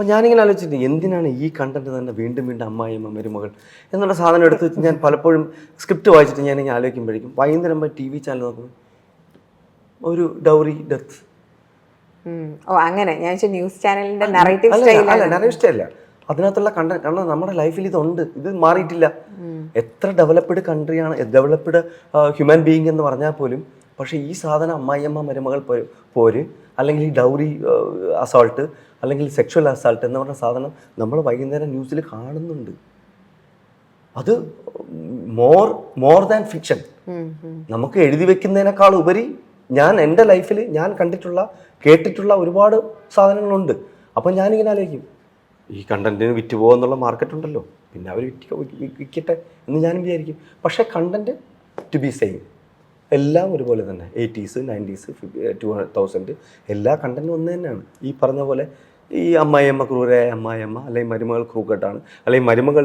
അപ്പം ഞാനിങ്ങനെ ആലോചിച്ചിട്ട് എന്തിനാണ് ഈ കണ്ടന്റ് തന്നെ വീണ്ടും വീണ്ടും അമ്മായിയും മരുമകൾ എന്നുള്ള സാധനം എടുത്ത് വെച്ച് ഞാൻ പലപ്പോഴും സ്ക്രിപ്റ്റ് വായിച്ചിട്ട് ഞാനിങ്ങനെ ആലോചിക്കുമ്പോഴേക്കും വൈകുന്നേരം ടി വി ചാനൽ നോക്കുമ്പോൾ ഒരു ഡൗറി ഡെത്ത്. ഓ അങ്ങനെ. ഞാൻ ന്യൂസ് ചാനലിന്റെ നറേറ്റീവ് സ്റ്റൈലല്ല അതിനകത്തുള്ള കണ്ട കാരണം നമ്മുടെ ലൈഫിൽ ഇതുണ്ട്. ഇത് മാറിയിട്ടില്ല. എത്ര ഡെവലപ്ഡ് കൺട്രിയാണ് ഡെവലപ്ഡ് ഹ്യൂമൻ ബീയിങ് എന്ന് പറഞ്ഞാൽ പോലും പക്ഷേ ഈ സാധനം അമ്മായിയമ്മ മരുമകൾ പോര് അല്ലെങ്കിൽ ഈ ഡൗറി അസോൾട്ട് അല്ലെങ്കിൽ സെക്ഷൽ അസോൾട്ട് എന്ന് പറഞ്ഞ സാധനം നമ്മൾ വൈകുന്നേരം ന്യൂസിൽ കാണുന്നുണ്ട്. അത് മോർ മോർ ദാൻ ഫിക്ഷൻ. നമുക്ക് എഴുതി വെക്കുന്നതിനേക്കാൾ ഉപരി ഞാൻ എന്റെ ലൈഫിൽ ഞാൻ കണ്ടിട്ടുള്ള കേട്ടിട്ടുള്ള ഒരുപാട് സാധനങ്ങളുണ്ട്. അപ്പം ഞാനിങ്ങനെ ആലോചിക്കും ഈ കണ്ടന്റിന് വിറ്റ് പോകുന്നുള്ള മാർക്കറ്റ് ഉണ്ടല്ലോ. പിന്നെ അവർ വിറ്റ് വിൽക്കട്ടെ എന്ന് ഞാനും വിചാരിക്കും. പക്ഷേ കണ്ടന്റ് ടു ബി സെയിം എല്ലാം ഒരുപോലെ തന്നെ. Eighties nineties two thousand. എല്ലാ കണ്ടന്റും ഒന്ന് തന്നെയാണ്. ഈ പറഞ്ഞ പോലെ ഈ അമ്മായിയമ്മ ക്രൂരായ അമ്മായിയമ്മ അല്ലെങ്കിൽ മരുമകൾ ക്രൂക്കെട്ടാണ് അല്ലെങ്കിൽ മരുമകൾ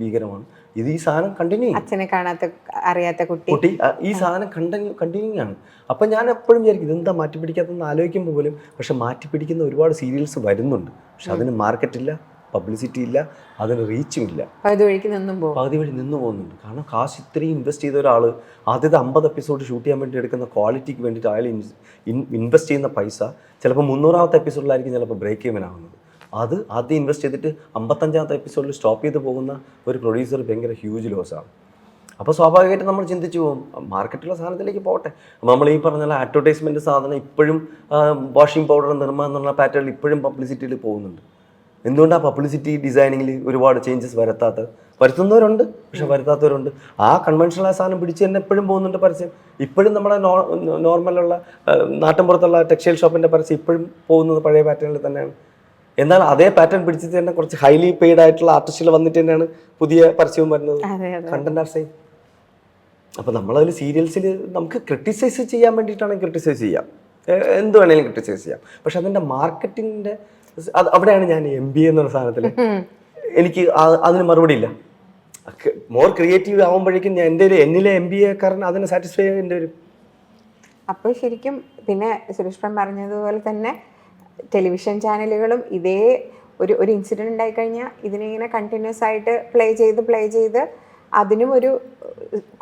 ഭീകരമാണ്. ഇത് ഈ സാധനം കണ്ടിന്യൂ അച്ഛനെ കാണാത്ത അറിയാത്ത കുട്ടി. കുട്ടി ഈ സാധനം കണ്ടിന്യൂ കണ്ടിന്യൂ ആണ് അപ്പം ഞാൻ എപ്പോഴും വിചാരിക്കും ഇതെന്താ മാറ്റി പിടിക്കാത്തെന്ന് ആലോചിക്കുമ്പോൾ പോലും പക്ഷെ മാറ്റി പിടിക്കുന്ന ഒരുപാട് സീരിയൽസ് വരുന്നുണ്ട്. പക്ഷെ അതിന് മാർക്കറ്റ് ഇല്ല. പബ്ലിസിറ്റി ഇല്ല അതിന് റീച്ചും ഇല്ല. പകുതി വഴിക്ക് നിന്നും പോകും. പകുതി വഴി നിന്ന് പോകുന്നുണ്ട്. കാരണം കാശ് ഇത്രയും ഇൻവെസ്റ്റ് ചെയ്ത ഒരാൾ ആദ്യത്തെ അമ്പത് എപ്പിസോഡ് ഷൂട്ട് ചെയ്യാൻ വേണ്ടി എടുക്കുന്ന ക്വാളിറ്റിക്ക് വേണ്ടിയിട്ട് അയാൾ ഇൻവെസ്റ്റ് ചെയ്യുന്ന പൈസ ചിലപ്പോൾ മുന്നൂറാമത്തെ എപ്പിസോഡിലായിരിക്കും ചിലപ്പോൾ ബ്രേക്ക് ഈവൻ ആവുന്നത്. അത് ആദ്യം ഇൻവെസ്റ്റ് ചെയ്തിട്ട് അമ്പത്തഞ്ചാമത്തെ എപ്പിസോഡിൽ സ്റ്റോപ്പ് ചെയ്ത് പോകുന്ന ഒരു പ്രൊഡ്യൂസർ ഭയങ്കര ഹ്യൂജ് ലോസാണ് അപ്പോൾ സ്വാഭാവികമായിട്ട് നമ്മൾ ചിന്തിച്ചു പോകും മാർക്കറ്റുള്ള സാധനത്തിലേക്ക് പോട്ടെ നമ്മൾ ഈ പറഞ്ഞ അഡ്വർടൈസ്മെന്റ് സാധനം ഇപ്പോഴും വാഷിംഗ് പൗഡർ നിർമ്മാണം എന്നുള്ള പാറ്റേണിൽ ഇപ്പോഴും പബ്ലിസിറ്റിയിൽ പോകുന്നുണ്ട്. എന്തുകൊണ്ടാണ് പബ്ലിസിറ്റി ഡിസൈനിങ്ങിൽ ഒരുപാട് ചേഞ്ചസ് വരുത്താത്തത് വരുത്തുന്നവരുണ്ട് പക്ഷെ വരുത്താത്തവരുണ്ട്. ആ കൺവെൻഷണൽ സാധനം പിടിച്ച് തന്നെ എപ്പോഴും പോകുന്നുണ്ട് പരസ്യം. ഇപ്പോഴും നമ്മുടെ നോർമലുള്ള നാട്ടിൻപുറത്തുള്ള ടെക്സ്റ്റൈൽ ഷോപ്പിന്റെ പരസ്യം ഇപ്പോഴും പോകുന്നത് പഴയ പാറ്റേണിൽ തന്നെയാണ്. എന്നാൽ അതേ പാറ്റേൺ പിടിച്ചിട്ട് തന്നെ കുറച്ച് ഹൈലി പെയ്ഡ് ആയിട്ടുള്ള ആർട്ടിസ്റ്റുകൾ വന്നിട്ട് തന്നെയാണ് പുതിയ പരസ്യവും വരുന്നത്. കണ്ടന്റ് ആർ സെയിം അപ്പോൾ നമ്മളതിൽ സീരിയൽസിൽ നമുക്ക് ക്രിട്ടിസൈസ് ചെയ്യാൻ വേണ്ടിയിട്ടാണെങ്കിൽ ക്രിട്ടിസൈസ് ചെയ്യാം. എന്ത് വേണേലും ക്രിട്ടിസൈസ് ചെയ്യാം. പക്ഷെ അതിന്റെ മാർക്കറ്റിംഗിന്റെ അത് അവിടെയാണ് ഞാൻ എം ബി എ എന്നുള്ള സാധനത്തിൽ എനിക്ക് അതിന് മറുപടി ഇല്ല. മോർ ക്രിയേറ്റീവ് ആകുമ്പോഴേക്കും ഞാൻ എന്റെ ഒരു എന്നിലെ എം ബി എക്കാരൻ അതിനെ സാറ്റിസ്ഫൈ ചെയ്യേണ്ടി ഒരു അപ്പോൾ ശരിക്കും പിന്നെ സുരേഷ് പ്രം പറഞ്ഞതുപോലെ തന്നെ ടെലിവിഷൻ ചാനലുകളും ഇതേ ഒരു ഒരു ഇൻസിഡന്റ് ഉണ്ടായിക്കഴിഞ്ഞാൽ ഇതിനിങ്ങനെ കണ്ടിന്യൂസ് ആയിട്ട് പ്ലേ ചെയ്ത് പ്ലേ ചെയ്ത് അതിനും ഒരു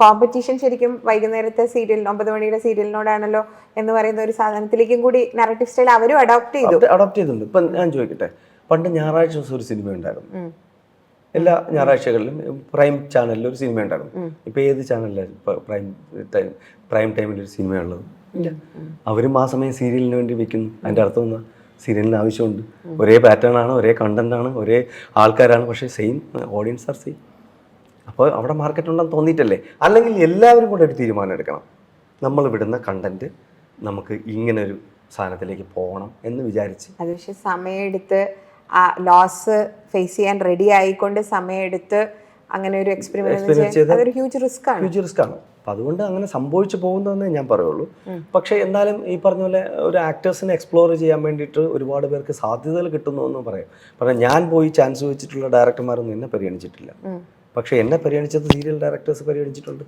കോമ്പറ്റീഷൻ ശരിക്കും വൈകുന്നേരത്തെ സീരിയൽ ഒമ്പത് മണിയുടെ സീരിയലിനോടാണല്ലോ എന്ന് പറയുന്ന ഒരു സാധനത്തിലേക്കും കൂടി നറേറ്റീവ് സ്റ്റൈൽ അവരും അഡോപ്റ്റ് ചെയ്തു. അഡോപ്റ്റ് ചെയ്തിട്ടുണ്ട്. ഇപ്പം ഞാൻ ചോദിക്കട്ടെ പണ്ട് ഞായറാഴ്ച ദിവസം ഒരു സിനിമ ഉണ്ടായിരുന്നു. എല്ലാ ഞായറാഴ്ചകളിലും പ്രൈം ചാനലിൽ ഒരു സിനിമ ഉണ്ടായിരുന്നു. ഇപ്പൊ ഏത് ചാനലിലായിരുന്നു പ്രൈം ടൈം പ്രൈം ടൈമിൽ ഒരു സിനിമ ഉള്ളത്? ഇല്ല. അവരും ആ സമയം സീരിയലിന് വേണ്ടി വെക്കുന്നു. അതിന്റെ അർത്ഥം എന്താ? സീരിയലിന് ആവശ്യമുണ്ട്. ഒരേ പാറ്റേൺ ആണ് ഒരേ കണ്ടന്റ് ആണ് ഒരേ ആൾക്കാരാണ്. പക്ഷേ സെയിം ഓഡിയൻസ് ആർ സെയിം അപ്പോൾ അവിടെ മാർക്കറ്റ് ഉണ്ടെന്ന് തോന്നിയിട്ടല്ലേ? അല്ലെങ്കിൽ എല്ലാവരും കൂടെ ഒരു തീരുമാനം എടുക്കണം. നമ്മൾ വിടുന്ന കണ്ടന്റ് നമുക്ക് ഇങ്ങനെ ഒരു സാധനത്തിലേക്ക് പോകണം എന്ന് വിചാരിച്ച് അത് പക്ഷെ സമയമെടുത്ത് ആ ലോസ് ഫേസ് ചെയ്യാൻ റെഡി ആയിക്കൊണ്ട് സമയമെടുത്ത് അങ്ങനെ ഒരു എക്സ്പെരിമെന്റ് അതൊരു ഹ്യൂജ് റിസ്ക് ആണ്. ഹ്യൂജ് റിസ്ക് ആണ്. അപ്പം അതുകൊണ്ട് അങ്ങനെ സംഭവിച്ചു പോകുന്നതെന്നേ ഞാൻ പറയുള്ളൂ. പക്ഷേ എന്നാലും ഈ പറഞ്ഞ പോലെ ഒരു ആക്ടേഴ്സിനെ എക്സ്പ്ലോർ ചെയ്യാൻ വേണ്ടിയിട്ട് ഒരുപാട് പേർക്ക് സാധ്യതകൾ കിട്ടുന്നു എന്ന് പറയാം. കാരണം ഞാൻ പോയി ചാൻസ് വെച്ചിട്ടുള്ള ഡയറക്ടർമാരൊന്നും എന്നെ പരിഗണിച്ചിട്ടില്ല. പക്ഷേ എന്നെ പരിഗണിച്ചത് സീരിയൽ ഡയറക്ടേഴ്സ് പരിഗണിച്ചിട്ടുണ്ട്.